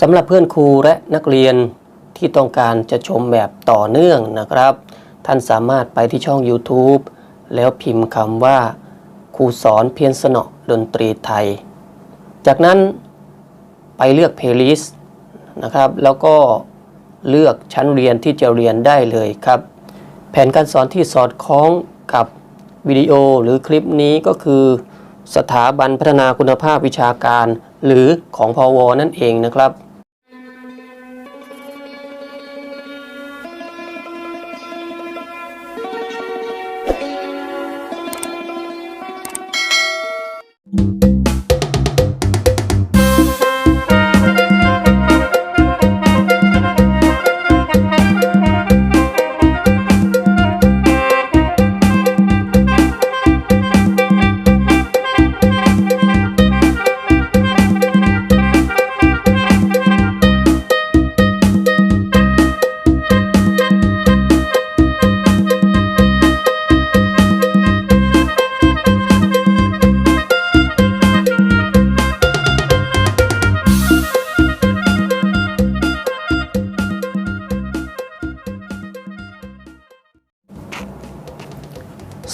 สำหรับเพื่อนครูและนักเรียนที่ต้องการจะชมแบบต่อเนื่องนะครับ ท่านสามารถไปที่ช่อง YouTube แล้วพิมพ์คำว่าครูสอนเพียนสนอดนตรีไทย จากนั้นไปเลือก Playlist นะครับ แล้วก็เลือกชั้นเรียนที่จะเรียนได้เลยครับ แผนการสอนที่สอดคล้องกับวิดีโอหรือคลิปนี้ก็คือสถาบันพัฒนาคุณภาพวิชาการ หรือของพอวนั่นเองนะครับ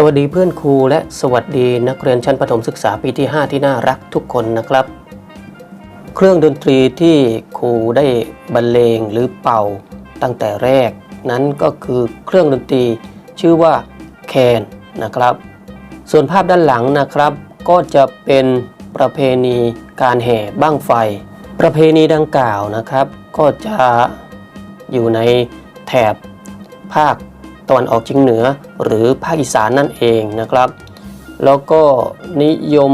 สวัสดีเพื่อนครูและสวัสดีนักเรียนชั้นประถมศึกษาปีที่ 5 ที่น่ารักทุกคนนะครับ เครื่องดนตรีที่ครูได้บรรเลงหรือเป่าตั้งแต่แรก นั้นก็คือเครื่องดนตรีชื่อว่าแคนนะครับ ส่วนภาพด้านหลังนะครับ ก็จะเป็นประเพณีการแห่บ้างไฟ ประเพณีดังกล่าวนะครับ ก็จะอยู่ในแถบภาค ตะวันออกเฉียงเหนือหรือภาคอีสานนั่นเองนะครับ แล้วก็นิยม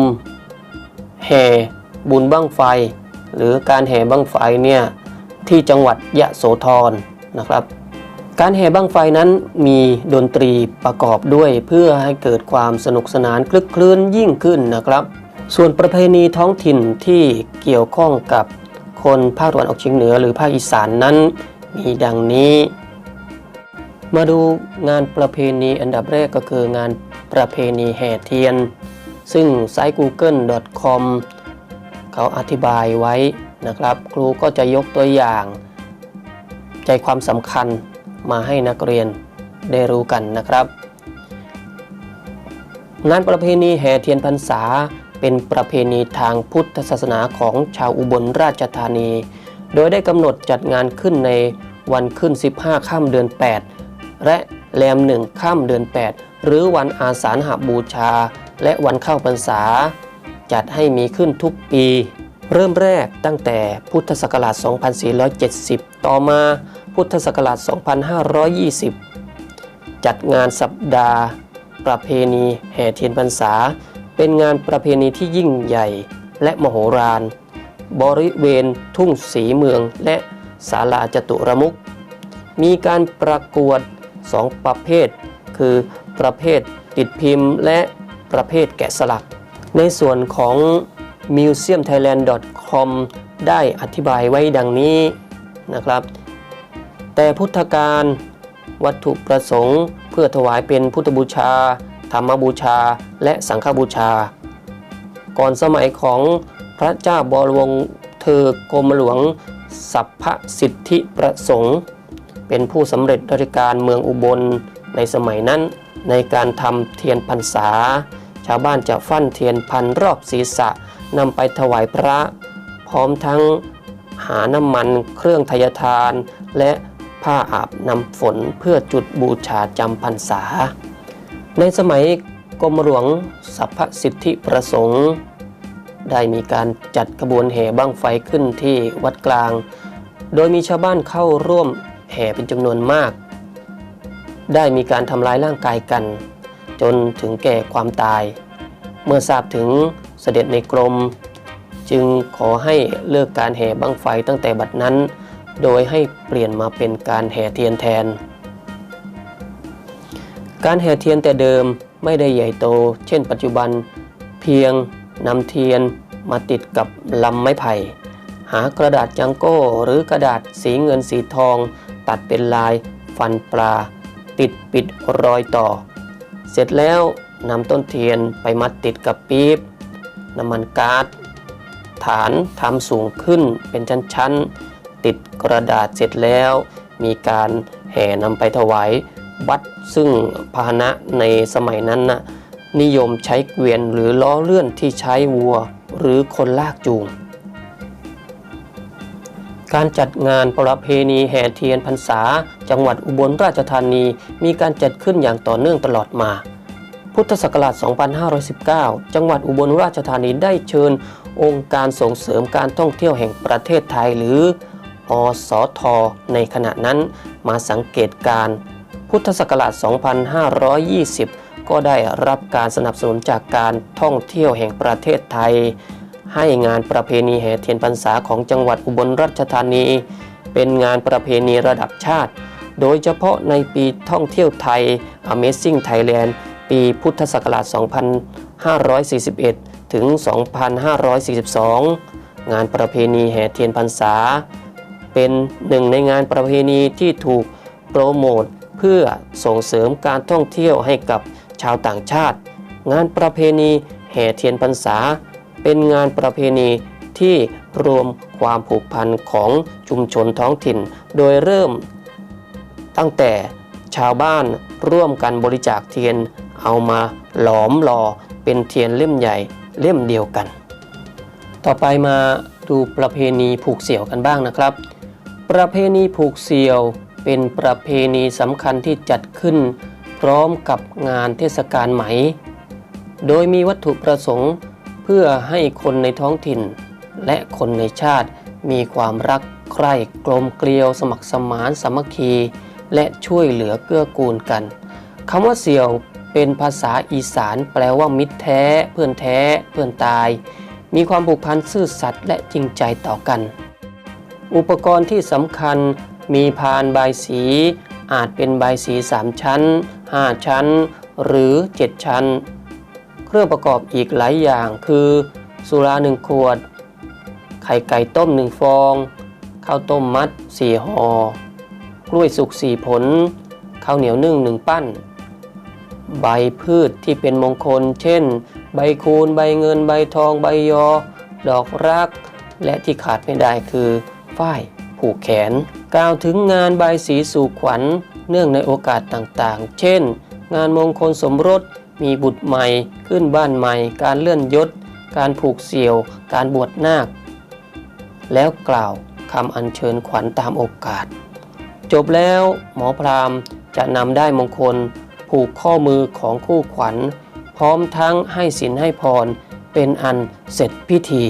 แห่บุญบั้งไฟ หรือการแห่บั้งไฟเนี่ยที่จังหวัดยะโสธรนะครับ การแห่บั้งไฟนั้นมีดนตรีประกอบด้วยเพื่อให้เกิดความสนุกสนานคลึกคลื้นยิ่งขึ้นนะครับ ส่วนประเพณีท้องถิ่นที่เกี่ยวข้องกับคนภาคตะวันออกเฉียงเหนือหรือภาคอีสานนั้น มีดังนี้ มาดูงานประเพณีอันดับแรกก็คืองานประเพณีแห่เทียน ซึ่งไซต์ google.com เขาอธิบายไว้นะครับ ครูก็จะยกตัวอย่าง ใจความสำคัญมาให้นักเรียนได้รู้กันนะครับ งานประเพณีแห่เทียนพรรษาเป็นประเพณีทางพุทธศาสนาของชาวอุบลราชธานี โดยได้กำหนดจัดงานขึ้นในวันขึ้น 15ค่ำเดือน 8 และแรมหนึ่งค่ำเดือน 8 หรือวันอาสาฬหบูชา และวันเข้าพรรษา จัดให้มีขึ้นทุกปี เริ่มแรกตั้งแต่พุทธศักราช 2470 ต่อมาพุทธศักราช 2520 จัดงานสัปดาห์ ประเพณีแห่เทียนพรรษา เป็นงานประเพณีที่ยิ่งใหญ่และมโหฬารบริเวณทุ่งสีเมืองและศาลาจตุรมุขมีการประกวด 2 ประเภท คือประเภทติดพิมพ์ และประเภทแกะสลัก ในส่วนของ museumthailand.com ได้อธิบายไว้ดังนี้นะครับ แต่พุทธการวัตถุประสงค์ เพื่อถวายเป็นพุทธบูชา ธรรมบูชา และสังฆบูชา ก่อนสมัยของพระเจ้าบรวงเธอกรมหลวงสัพพสิทธิประสงค์ เป็นผู้สำเร็จราชการเมืองอุบลในสมัยนั้น ในการทำเทียนพรรษา ชาวบ้านจะฟั่นเทียนพันรอบศีรษะนำไปถวายพระ พร้อมทั้งหาน้ำมันเครื่องทยทาน และผ้าอาบน้ำฝนเพื่อจุดบูชาจำพรรษา ในสมัยกรมหลวงสัพพสิทธิประสงค์ ได้มีการจัดขบวนแห่บ้างไฟขึ้นที่วัดกลาง โดยมีชาวบ้านเข้าร่วม แห่เป็นจำนวนมาก ได้มีการทำร้ายร่างกายกัน จนถึงแก่ความตาย เมื่อทราบถึงเสด็จในกรม จึงขอให้เลิกการแห่บั้งไฟตั้งแต่บัดนั้น โดยให้เปลี่ยนมาเป็นการแห่เทียนแทน การแห่เทียนแต่เดิมไม่ได้ใหญ่โต เช่น ปัจจุบันเพียงนำเทียนมาติดกับลำไม้ไผ่ หากระดาษจังโก้หรือกระดาษสีเงินสีทอง ตัดเป็นลายฟันปลา ติดปิดรอยต่อ เสร็จแล้วนำต้นเทียนไปมัดติดกับปี๊บน้ำมันก๊าซฐานทำสูงขึ้นเป็นชั้นๆ ติดกระดาษเสร็จแล้ว มีการแห่นำไปถวายวัดซึ่งพาหนะในสมัยนั้นนะนิยมใช้เกวียนหรือล้อเลื่อนที่ใช้วัว หรือคนลากจูง การจัดงานประเพณีแห่เทียนพรรษา จังหวัดอุบลราชธานีมีการจัดขึ้นอย่างต่อเนื่องตลอดมา พุทธศักราช 2519 จังหวัดอุบลราชธานีได้เชิญ องค์การส่งเสริมการท่องเที่ยวแห่งประเทศไทยหรืออสท ในขณะนั้นมาสังเกตการ พุทธศักราช 2520 ก็ได้รับการสนับสนุนจากการท่องเที่ยวแห่งประเทศไทย ให้งานประเพณีแห่เทียนพรรษาของจังหวัดอุบลราชธานี เป็นงานประเพณีระดับชาติ โดยเฉพาะในปีท่องเที่ยวไทย Amazing Thailand ปีพุทธศักราช 2541 ถึง 2542 งานประเพณีแห่เทียนพรรษา เป็นหนึ่งในงานประเพณีที่ถูกโปรโมทเพื่อส่งเสริมการท่องเที่ยวให้กับชาวต่างชาติ งานประเพณีแห่เทียนพรรษา เป็นงานประเพณีที่รวมความผูกพันของชุมชนท้องถิ่น โดยเริ่ม ตั้งแต่ชาวบ้านร่วมกันบริจาคเทียน เอามาหลอมหล่อเป็นเทียนเล่มใหญ่เล่มเดียวกัน ต่อไปมาดูประเพณีผูกเสี่ยวกันบ้างนะครับ ประเพณีผูกเสี่ยวเป็นประเพณีสำคัญที่จัดขึ้น พร้อมกับงานเทศกาลไหม โดยมีวัตถุประสงค์ เพื่อให้คนในท้องถิ่น และคนในชาติมีความรักใคร่กลมเกลียว สมัครสมานสามัคคี และช่วยเหลือเกื้อกูลกันคำว่าเสี่ยวเป็นภาษาอีสานแปลว่ามิตรแท้ เพื่อนแท้ เพื่อนตาย มีความผูกพันซื่อสัตย์และจริงใจต่อกัน อุปกรณ์ที่สำคัญมีพานใบสี อาจเป็นใบสี 3 ชั้น 5 ชั้น หรือ 7 ชั้น รื่องประกอบอีกหลายอย่าง คือสุราหนึ่งขวด ไข่ไก่ต้มหนึ่งฟอง ข้าวต้มมัดสี่ห่อกล้วยสุกสี่ผล ข้าวเหนียวนึ่งหนึ่งปั้น ใบพืชที่เป็นมงคล เช่น ใบคูณ ใบเงิน ใบทอง ใบยอ ดอกรัก และที่ขาดไม่ได้คือฝ้ายผูกแขน กล่าวถึงงานใบสีสู่ขวัญ เนื่องในโอกาสต่างๆ เช่น งานมงคลสมรส มีบุตรใหม่ ขึ้นบ้านใหม่ การเลื่อนยศ การผูกเสี่ยว การบวชนาค แล้วกล่าวคำอัญเชิญขวัญตามโอกาส จบแล้วหมอพราหมณ์จะนำได้มงคล ผูกข้อมือของคู่ขวัญ พร้อมทั้งให้สินให้พร เป็นอันเสร็จพิธี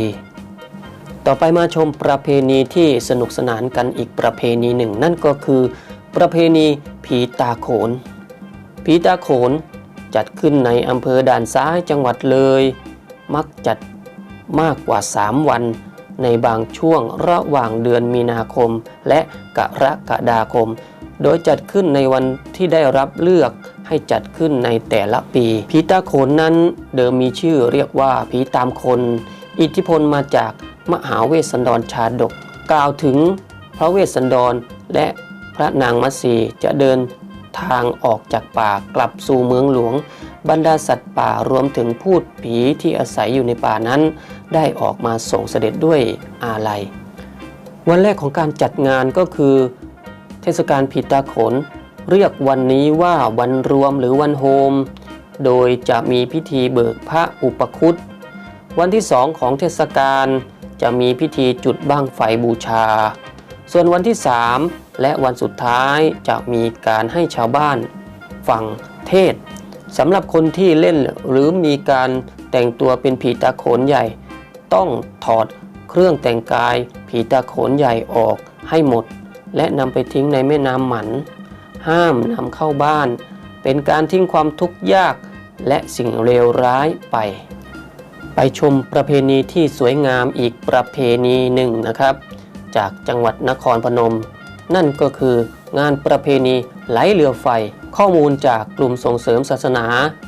ต่อไปมาชมประเพณีที่สนุกสนานกันอีกประเพณีหนึ่ง นั่นก็คือ ประเพณีผีตาโขนผีตาโขน จัดขึ้นในอำเภอด่านซ้ายจังหวัดเลย มักจัดมากกว่า 3 วัน ในบางช่วงระหว่างเดือนมีนาคม และกรกฎาคม โดยจัดขึ้นในวันที่ได้รับเลือกให้จัดขึ้นในแต่ละปีผีตาโขนนั้นเดิมมีชื่อเรียกว่าผีตามคน อิทธิพลมาจากมหาเวสสันดรชาดก กล่าวถึงพระเวสสันดรและพระนางมัตสีจะเดิน ทางออกจากป่ากลับสู่เมืองหลวง บรรดาสัตว์ป่ารวมถึงพูดผีที่อาศัยอยู่ในป่านั้น ได้ออกมาส่งเสด็จด้วยอาลัย วันแรกของการจัดงานก็คือ เทศกาลผีตาโขน เรียกวันนี้ว่าวันรวมหรือวันโฮม โดยจะมีพิธีเบิกพระอุปคุตวันที่สองของเทศกาลจะมีพิธีจุดบ้างไฟบูชา ส่วนวันที่สามและวันสุดท้ายจะมีการให้ชาวบ้านฟังเทศสำหรับคนที่เล่นหรือมีการแต่งตัวเป็นผีตาโขนใหญ่ ต้องถอดเครื่องแต่งกายผีตาโขนใหญ่ออกให้หมด และนำไปทิ้งในแม่น้ำหมัน ห้ามนำเข้าบ้าน เป็นการทิ้งความทุกข์ยากและสิ่งเลวร้ายไป ไปชมประเพณีที่สวยงามอีกประเพณีหนึ่งนะครับ จากจังหวัดนครพนม นั่นก็คืองานประเพณีไหลเรือไฟ ข้อมูลจากกลุ่มส่งเสริมศาสนา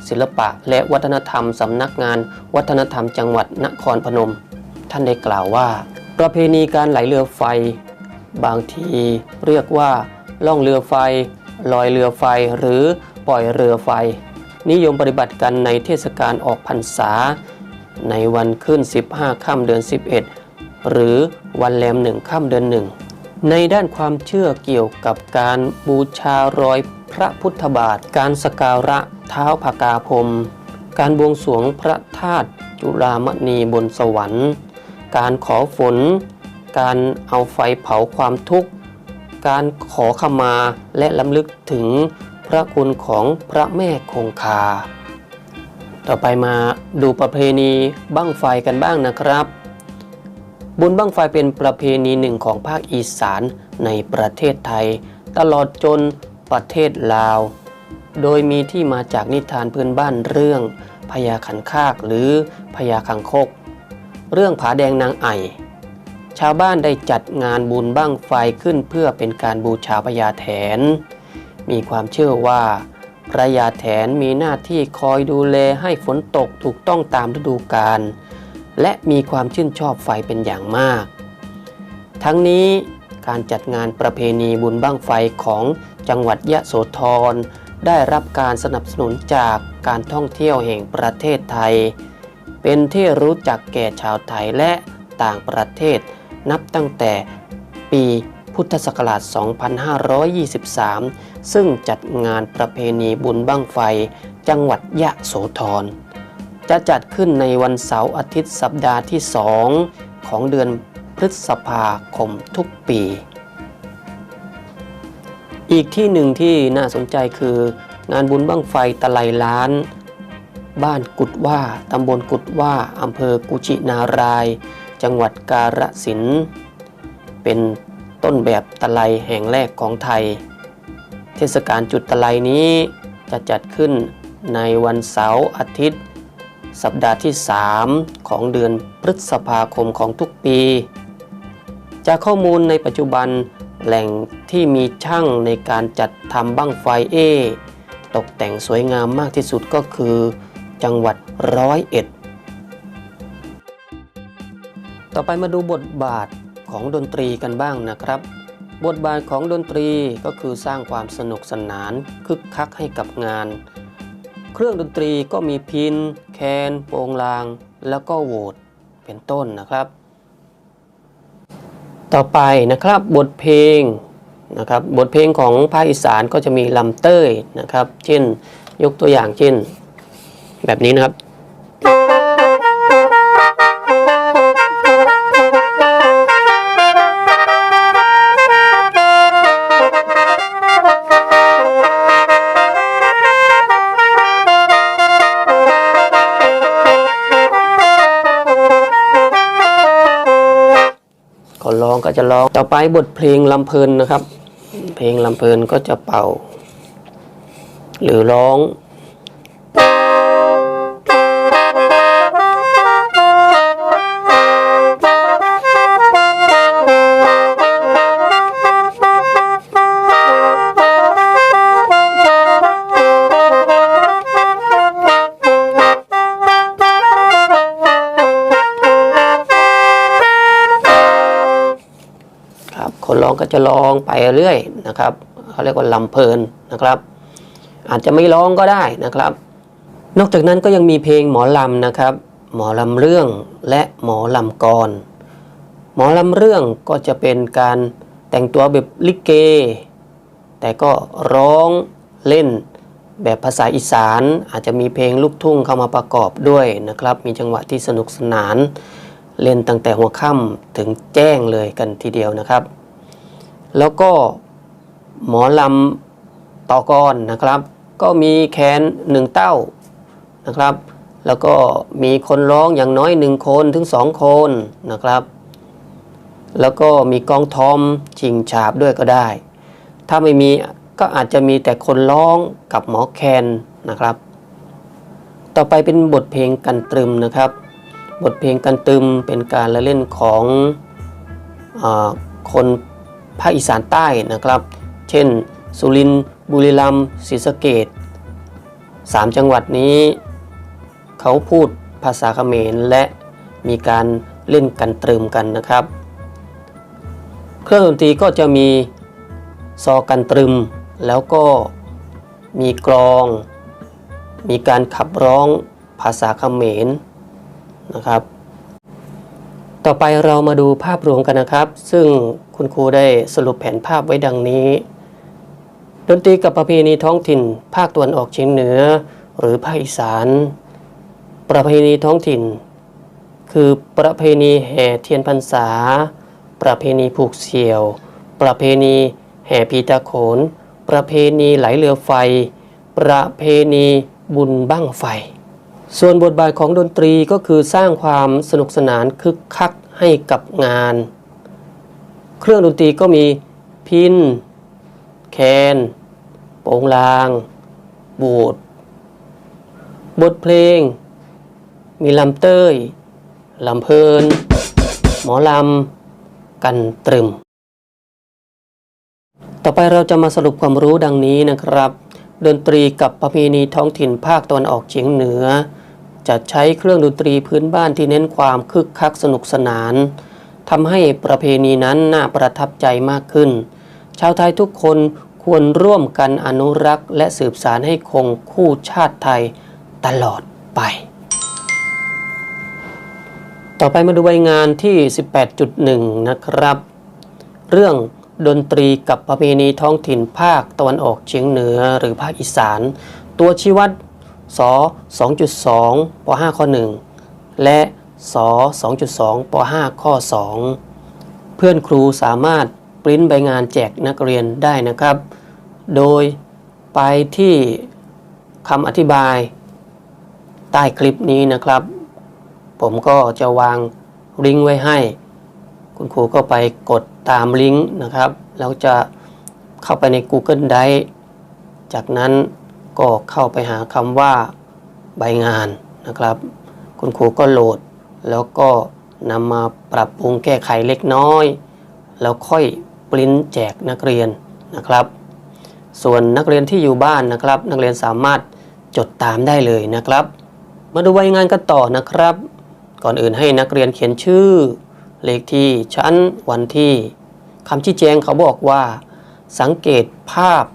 ศิลปะ และวัฒนธรรมสำนักงาน วัฒนธรรมจังหวัดนครพนม ท่านได้กล่าวว่า ประเพณีการไหลเรือไฟ บางทีเรียกว่าล่องเรือไฟ ลอยเรือไฟหรือปล่อยเรือไฟ นิยมปฏิบัติกันในเทศกาลออกพรรษา ในวันขึ้น 15 ค่ำเดือน11 หรือวันแรมหนึ่งค่ำเดือนหนึ่ง ในด้านความเชื่อเกี่ยวกับการบูชารอยพระพุทธบาท การสการะเท้าผากาพรมการบวงสรวงพระธาตุจุฬามณีบนสวรรค์ การขอฝน การเอาไฟเผาความทุกข์ การขอขมาและลำลึกถึงพระคุณของพระแม่คงคา ต่อไปมาดูประเพณีบั้งไฟกันบ้างนะครับ บุญบั้งไฟเป็นประเพณีหนึ่งของภาคอีสานในประเทศไทย ตลอดจนประเทศลาว โดยมีที่มาจากนิทานพื้นบ้านเรื่องพญาขันคากหรือพญาคังคก เรื่องผาแดงนางไอชาวบ้านได้จัดงานบุญบั้งไฟขึ้นเพื่อเป็นการบูชาพญาแถน มีความเชื่อว่าพระยาแถนมีหน้าที่คอยดูแลให้ฝนตกถูกต้องตามฤดูกาล และมีความชื่นชอบไฟเป็นอย่างมาก ทั้งนี้การจัดงานประเพณีบุญบั้งไฟของจังหวัดยะโสธรได้รับการสนับสนุนจากการท่องเที่ยวแห่งประเทศไทย เป็นที่รู้จักแก่ชาวไทยและต่างประเทศ นับตั้งแต่ปีพุทธศักราช 2523 ซึ่งจัดงานประเพณีบุญบั้งไฟ จังหวัดยะโสธร จะจัดขึ้นในวันเสาร์อาทิตย์สัปดาห์ที่ 2 ของเดือนพฤษภาคมทุกปี อีกที่หนึ่งที่น่าสนใจคืองานบุญบั้งไฟตะไลล้าน บ้านกุดว่าตำบลกุดว่าอำเภอกุชินาราย จังหวัดกาฬสินธุ์เป็นต้นแบบตะไลแห่งแรกของไทย เทศกาลจุดตะไลนี้จะจัดขึ้นในวันเสาร์อาทิตย์ สัปดาห์ที่ 3 ของเดือนพฤษภาคมของทุกปี จากข้อมูลในปัจจุบันแหล่งที่มีช่างในการจัดทำบั้งไฟเอ ตกแต่งสวยงามมากที่สุดก็คือ จังหวัดร้อยเอ็ด ต่อไปมาดูบทบาทของดนตรีกันบ้างนะครับ บทบาทของดนตรีก็คือสร้างความสนุกสนานคึกคักให้กับงาน เครื่องดนตรีก็มีพิน แคน โปรงลาง แล้วก็โหวดเป็นต้นนะครับ ต่อไปนะครับบทเพลงนะครับบทเพลงของภาคอีสานก็จะมีลำเต้ยนะครับ เช่นยกตัวอย่างเช่น แบบนี้นะครับ องก็จะร้องต่อไปบทเพลงลำเพลินนะครับ เพลงลำเพลินก็จะเป่า หรือร้อง คนร้องก็จะร้องไปเรื่อยนะครับเขาเรียกว่าลำเพลินนะครับ อาจจะไม่ร้องก็ได้นะครับ นอกจากนั้นก็ยังมีเพลงหมอลำนะครับ หมอลำเรื่องและหมอลำกรหมอลำเรื่องก็จะเป็นการแต่งตัวแบบลิเก แต่ก็ร้องเล่นแบบภาษาอีสานอาจจะมีเพลงลูกทุ่งเข้ามาประกอบด้วยนะครับ มีจังหวะที่สนุกสนาน เล่นตั้งแต่หัวค่ำถึงแจ้งเลยกันทีเดียวนะครับ แล้วก็หมอลำต่อกรนะครับ ก็มีแคนหนึ่งเต้านะครับ แล้วก็มีคนร้องอย่างน้อยหนึ่งคนถึงสองคนนะครับ แล้วก็มีกองทอมชิงฉาบด้วยก็ได้ ถ้าไม่มีก็อาจจะมีแต่คนร้องกับหมอแคนนะครับ ต่อไปเป็นบทเพลงกันตรึมนะครับ บทเพลงกันตรึมเป็นการละเล่นของอคน ภาคอีสานใต้นะครับ เช่น สุรินทร์บุรีรัมย์ศรีสะเกดสามจังหวัดนี้ เขาพูดภาษาเขมรและมีการเล่นกันเตรึมกันนะครับ เครื่องดนตรีก็จะมีซอกันตรึม แล้วก็มีกลอง มีการขับร้องภาษาเขมรนะครับ ต่อไปเรามาดูภาพรวมกันนะครับ ซึ่งคุณครูได้สรุปแผนภาพไว้ดังนี้ ดนตรีกับประเพณีท้องถิ่น ภาคตะวันออกเฉียงเหนือ หรือภาคอีสาน ประเพณีท้องถิ่น คือประเพณีแห่เทียนพรรษา ประเพณีผูกเสี่ยว ประเพณีแห่ปีตาโขน ประเพณีไหลเรือไฟ ประเพณีบุญบั้งไฟ ส่วนบทบาทของดนตรีก็คือสร้างความสนุกสนานคึกคักให้กับงาน เครื่องดนตรีก็มีพิน แคนโปงลาง บูดบทเพลง มีลำเต้ยลำเพลิน หมอลำ กันตรึม ต่อไปเราจะมาสรุปความรู้ดังนี้นะครับ ดนตรีกับประเพณีท้องถิ่นภาคตะวันออกเฉียงเหนือ จะใช้เครื่องดนตรีพื้นบ้านที่เน้นความคึกคักสนุกสนานทำให้ประเพณีนั้นน่าประทับใจมากขึ้น ชาวไทยทุกคนควรร่วมกันอนุรักษ์ และสืบสารให้คงคู่ชาติไทยตลอดไป ต่อไปมาดูใบงานที่ 18.1 นะครับ เรื่องดนตรีกับประเพณีท้องถิ่นภาคตะวันออกเฉียงเหนือหรือภาคอีสาน ตัวชี้วัด ส2.2ป5ข้อ 1 และส2.2ป5ข้อ 2 เพื่อนครูสามารถปริ้นใบงานแจกนักเรียนได้นะครับ โดยไปที่คำอธิบาย ใต้คลิปนี้นะครับ ผมก็จะวางลิงก์ไว้ให้ คุณครูก็ไปกดตามลิงก์นะครับ แล้วจะเข้าไปใน Google Drive จากนั้น ก็เข้าไปหาคำว่าใบงานนะครับ คุณครูก็โหลด แล้วก็นำมาปรับปรุงแก้ไขเล็กน้อย แล้วค่อยปริ้นแจกนักเรียนนะครับ ส่วนนักเรียนที่อยู่บ้านนะครับ นักเรียนสามารถจดตามได้เลยนะครับ มาดูใบงานกันต่อนะครับ ก่อนอื่นให้นักเรียนเขียนชื่อ เลขที่ชั้นวันที่คำชี้แจงเขาบอกว่า สังเกตภาพ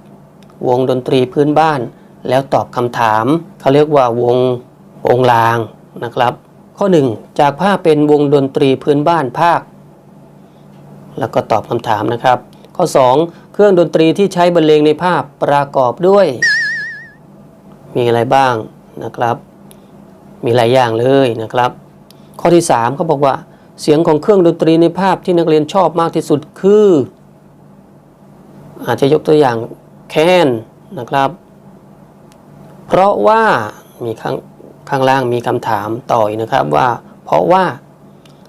วงดนตรีพื้นบ้าน แล้วตอบคำถาม เขาเรียกว่าวงวงลางนะครับ ข้อ 1 จากภาพเป็นวงดนตรีพื้นบ้านภาค แล้วก็ตอบคำถามนะครับ ข้อ 2 เครื่องดนตรีที่ใช้บรรเลงในภาพประกอบด้วย มีอะไรบ้างนะครับ มีหลายอย่างเลยนะครับ ข้อที่ 3เขาบอกว่า เสียงของเครื่องดนตรีในภาพที่นักเรียนชอบมากที่สุดคือ อาจจะยกตัวอย่างแคนนะครับ เพราะว่ามีข้างข้างล่างมีคำถามต่ออีกนะครับว่า เพราะว่า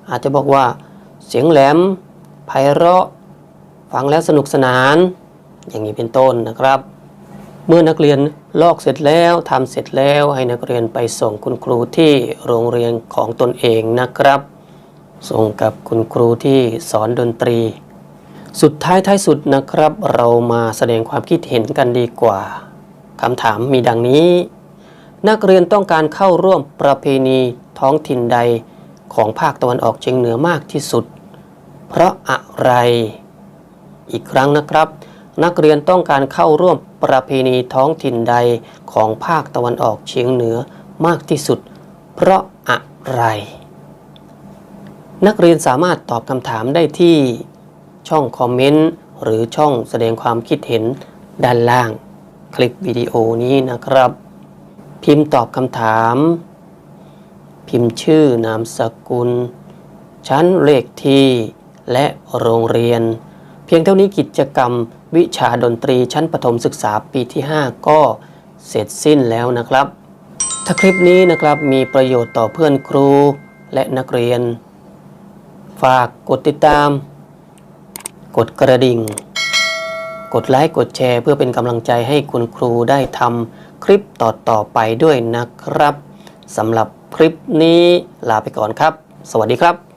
อาจจะบอกว่า เสียงแหลมไพเราะฟังแล้วสนุกสนาน อย่างนี้เป็นต้นนะครับ เมื่อนักเรียนลอกเสร็จแล้วทำเสร็จแล้วให้นักเรียนไปส่งคุณครูที่โรงเรียนของตนเองนะครับ ส่งกับคุณครูที่สอนดนตรี สุดท้ายท้ายสุดนะครับ เรามาแสดงความคิดเห็นกันดีกว่า คำถามมีดังนี้ นักเรียนต้องการเข้าร่วมประเพณีท้องถิ่นใดของภาคตะวันออกเฉียงเหนือมากที่สุด เพราะอะไร อีกครั้งนะครับ นักเรียนต้องการเข้าร่วมประเพณีท้องถิ่นใดของภาคตะวันออกเฉียงเหนือมากที่สุด เพราะอะไร นักเรียนสามารถตอบคำถามได้ที่ช่องคอมเมนต์หรือช่องแสดงความคิดเห็นด้านล่าง คลิปวิดีโอนี้นะครับ พิมพ์ตอบคำถาม พิมพ์ชื่อนามสกุล ชั้นเลขที่และโรงเรียน เพียงเท่านี้กิจกรรมวิชาดนตรีชั้นประถมศึกษาปีที่ 5 ก็เสร็จสิ้นแล้วนะครับ ถ้าคลิปนี้นะครับมีประโยชน์ต่อเพื่อนครูและนักเรียน ฝากกดติดตาม กดกระดิ่ง กดไลค์กดแชร์ เพื่อเป็นกำลังใจให้คุณครูได้ทำคลิปต่อๆไปด้วยนะครับสำหรับคลิปนี้ลาไปก่อนครับ สวัสดีครับ